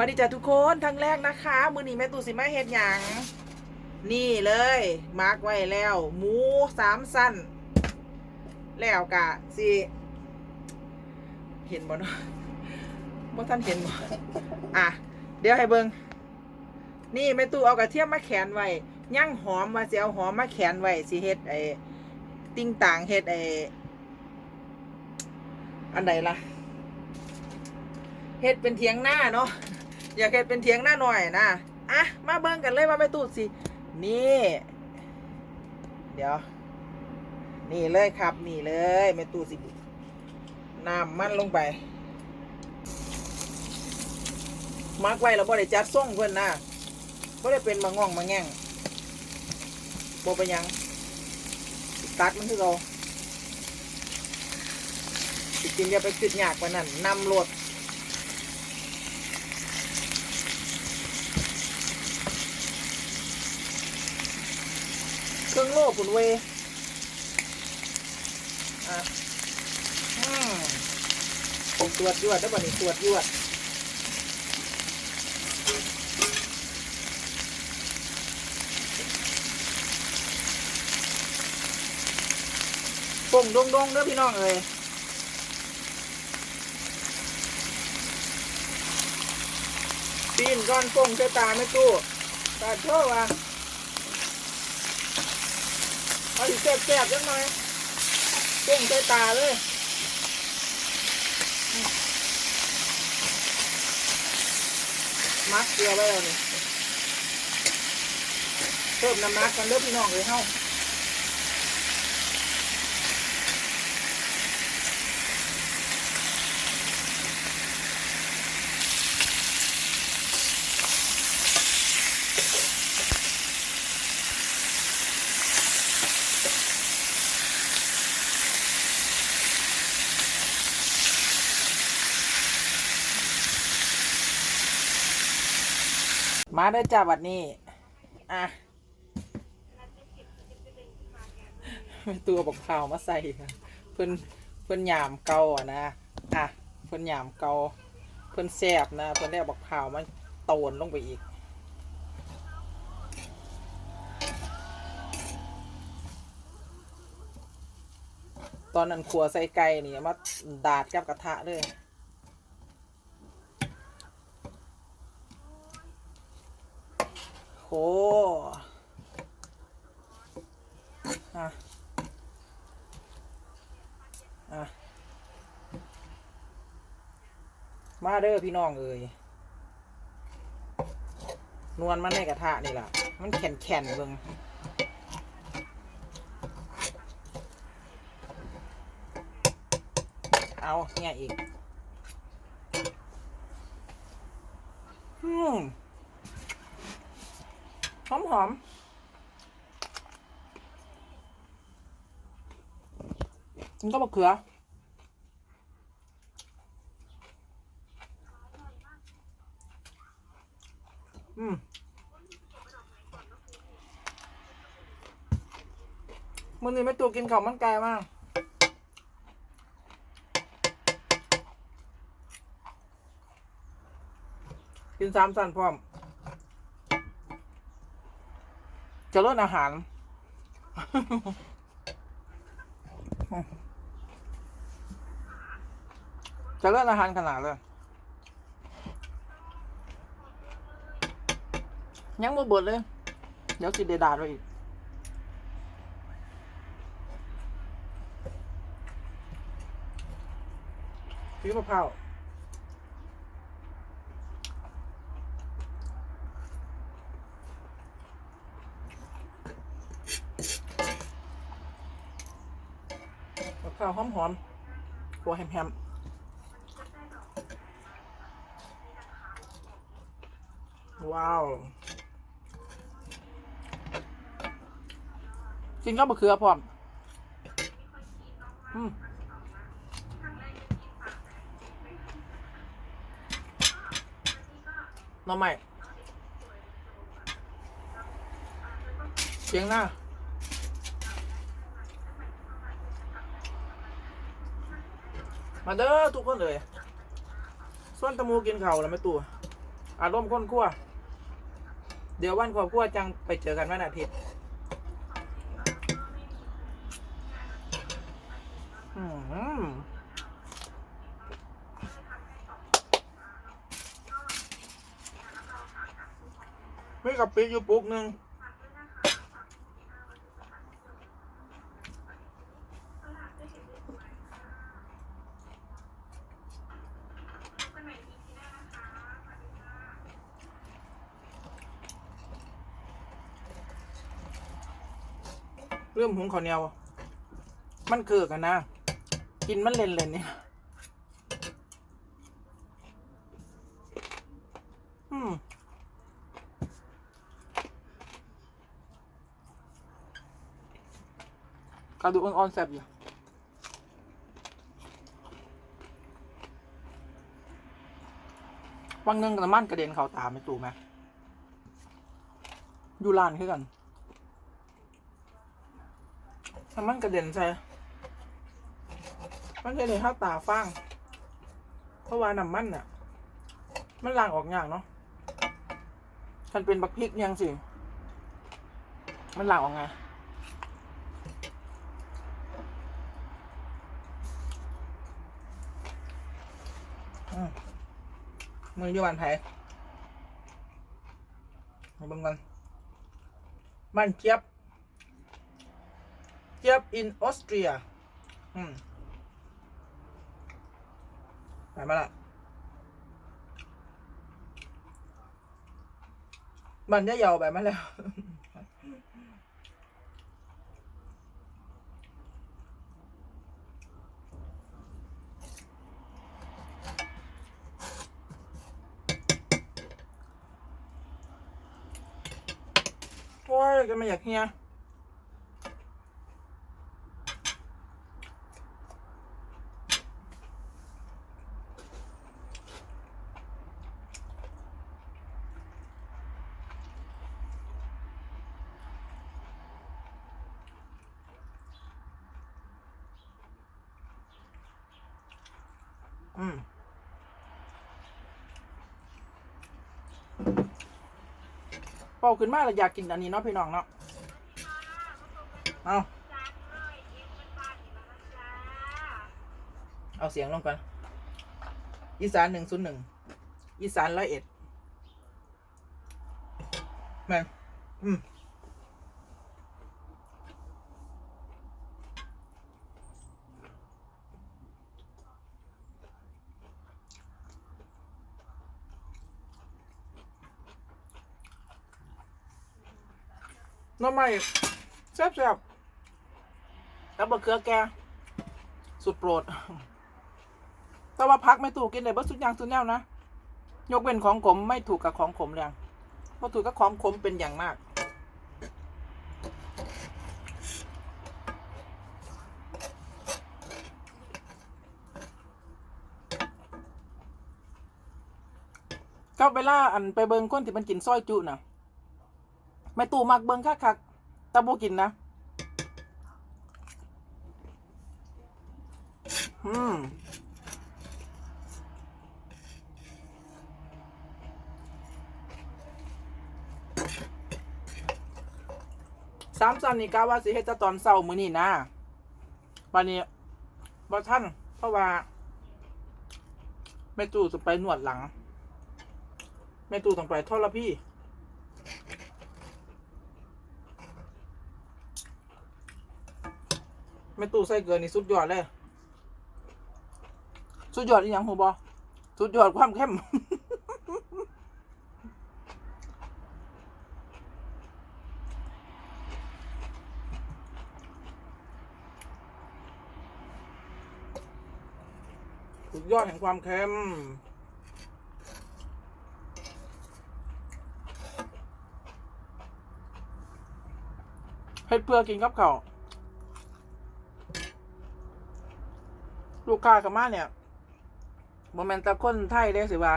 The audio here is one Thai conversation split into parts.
วันนี้จ้ะทุกคนทั้งแรกนะคะ มือนี้แม่ตู่สิมาเฮ็ดหยังนี่เลย มาร์กไว้แล้ว หมูสามสั้น แล้วกะสิเห็นบ่เนาะบ่ท่านเห็นบ่อะ เดี๋ยวให้เบิงนี่แม่ตู่เอากระเทียมมาแขวนไว้ย่างหอมมาสิเอาหอมมาแขวนไว้สิเฮ็ดไอ้ติ้งต่างเฮ็ดไอ้อันใดล่ะเฮ็ดเป็นเทียงหน้าเนาะ อยากเฮ็ดเป็นเทียงหน้าหน่อยนะ อะ มาเบิ่งกันเลยว่าแม่ตูดสิ นี่ เดี๋ยว นี่เลยครับ นี่เลยแม่ตูดสิน้ำมันลงไปมักไว้แล้วบ่ได้จัดส่งเพิ่อนนะบ่ได้เป็นมาง่องมาแง่งบ่เป็นหยัง ตัดมันคือเราสิกินอย่าไปคิดยากกว่านั้นนำรถ รื่องโลปุ่นเวอะอืมตรวจยวดได้ป่ะนี่ตรวจยวดป่งดงดงเด้อพี่น้องเอ้ยปีนก้อนป่งใส่ตาไม่ตู้ตาโชว์ว่ะ เอาสิแสบๆจังหน่อยเป้งใส่ตาเลยมัดเกลือไว้แล้วนี่เพิ่มน้ำมักกันเด้อพี่น้องเลยเฮา มาได้อจ้าบัดนี้ อะตัวบอกข่าวมาใส่ค่ะเพิ่อนเพิ่อนยามเกาอะนะ อะ เพิ่อนยามเกาเพิ่อนแสบนะ เพิ่อนได้บอกข่าวมันโตนลงไปอีกตอนนั้นขัวใส่ไก่นี่มาดาดกับกระทะเลย โหอะอะมาเด้อพี่น้องเอ้ยนวลมันในกระทะนี่ล่ะ มันแข็งแข็งเบิ่งเอาเนี่ยอีก อืม หอมหอมมันก็มะเขืออืมมันนี่ไม่ตัวกินข้ามันไก่มากกินสามสันพร้อม จะลดอาหาร จะลดอาหารขนาดเลยยังบ่เบิดเลย เดี๋ยวสิเดดาดไว้อีก พี่มะพร้าวมะพร้าว หอมตัวแฮมๆว้าวกินก็มะเขือพร้อมอืมน้ำใหม่เสียงหน้า มาเด้อทุกคนเลยส่วนตะมูกินเข้าแล้วไม่ตัวอารมณ์คนขั้วเดี๋ยววันครอบครัวจังไปเจอกันวันอาทิตย์ไม่กับปีอยู่ปุ๊กหนึ่ง เรื่องหุงข้าวเหนียว มันคือกันนะ กินมันเล่นๆเนี่ยอืมกระดูกอ่อนๆแซ่บอยู่วังหนึงน้ำมันกระเด็นเข้าตาไม่ตูไหมอยู่ลานคือกัน น้ำมันกระเด็นใช่มันจะเลยเข้าตาฟางเพราะว่าน้ำมันน่ะ มันล้างออกยากเนาะฉันเป็นบักพริกยังสิ มันล้างออกไงมมืออยู่บ้านไผมาเบิ่งกันบ้านเจี๊ยบ เจี๊ยบ in Austria อืมไปมาละบ้านยะเยาวไปมาแล้วโอ้ยกันมาอยากเฮีย อืมเป่าขึ้นมาแล้วอยากกินอันนี้เนาะพี่น้องเนาะ เอาเอาเสียงลงก่อน อีสานหนึ่งศูนย์หนึ่ง อีสานร้อยเอ็ดแม่อืม หน้ำใหม่แซ่บแซ่บๆแล้วบะเขือแก สุดโปรด แต่ว่าพักไม่ถูกกินเลยเบิดสุดอยางสุดแนวนะ ยกเว้นของขมไม่ถูกกับของขมเลยเพราะถูกกับของขมเป็นอย่างมาก ก็เวลาอันไปเบิงคนที่มันกินซอยจุน่ะ ไม่ตู่มักเบิงคักคักๆแต่บ่กินนะ อืมสามสันนี่กาว่าสิเฮ็ดแต่ตอนเช้ามื้อนี้นะวันนี้บ่ท่านเพราะว่าแม่ตู่จะไปนวดหลังแม่ตู่ต้องไปทรพี่ แม่ตู่ใส่เกลือนี่สุดยอดเลย สุดยอดอีหยังหูบอสุดยอดความเข้ม สุดยอดแห่งความเค็มเฮ็ดเพื่อกินกับข้าว กค้ากับมาเนี่ยโมเมนต์ตะคนไทยได้สิว่า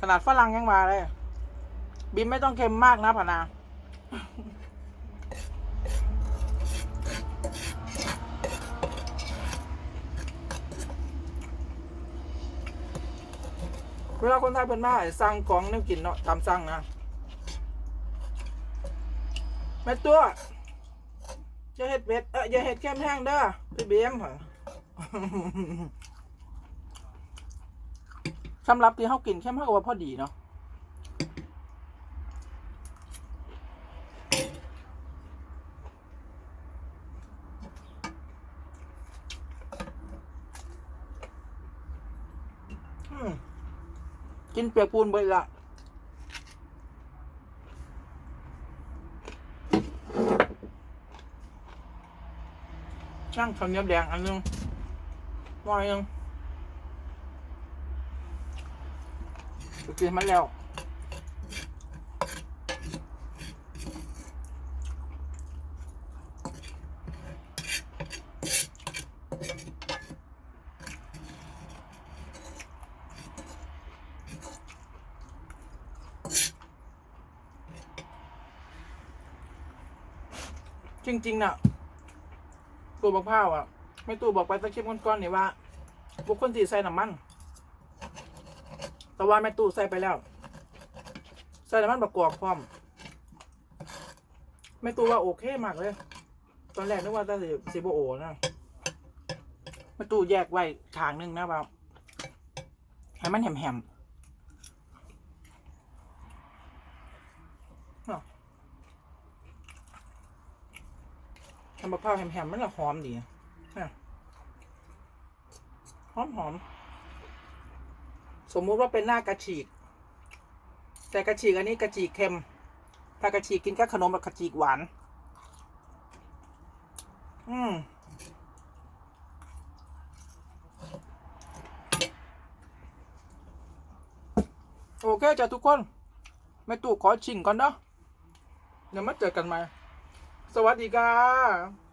ขนาดฝรั่งยังมาเลย บินไม่ต้องเค็มมากนะพนาเวลาคนไทยเพิ่นมาให้สั่งของแนวกินเนาะตามสั่งนะแม่ตัวอย่าเฮ็ดเผ็ดเอ้ยอย่าเฮ็ดแก้มแห้งเด้อพี่เบี้ยมค่ะ สำหรับที่เฮากินแค่เฮาก็ว่าพอดีเนาะอืมกินเปียกปูนไปละช่างข้าวเหนียวแดงอันนึง หน่อยนึงไปกินมันแล้วจริงๆน่ะตัวบักพร้าวอะ ไม่ตู้บอกไปตะคลิปก้อนๆนี่ว่าบุคคลที่ใส่น้ำมัน แต่ว่าแม่ตู้ใส่ไปแล้ว ใส่น้ำมันประกอบพร้อมแม่ตู้ว่าโอเคมากเลย ตอนแรกนึกว่าจะสิสิบโอนะแม่ตู้แยกไว้ทางหนึงนะว่าให้มันแหมๆทำมะพร้าวแหมๆมันละหอมดีนะ อมหอม สมมุติว่าเป็นหน้ากระฉีก แต่กระฉีกอันนี้กระฉีกเค็ม ถ้ากระฉีกกินกับขนมแบบกระฉีกหวาน อืมโอเคจ้ะทุกคนแม่ตู่ขอชิงก่อนเนาะเดี๋ยวมาเจอกันใหม่ สวัสดีค่ะ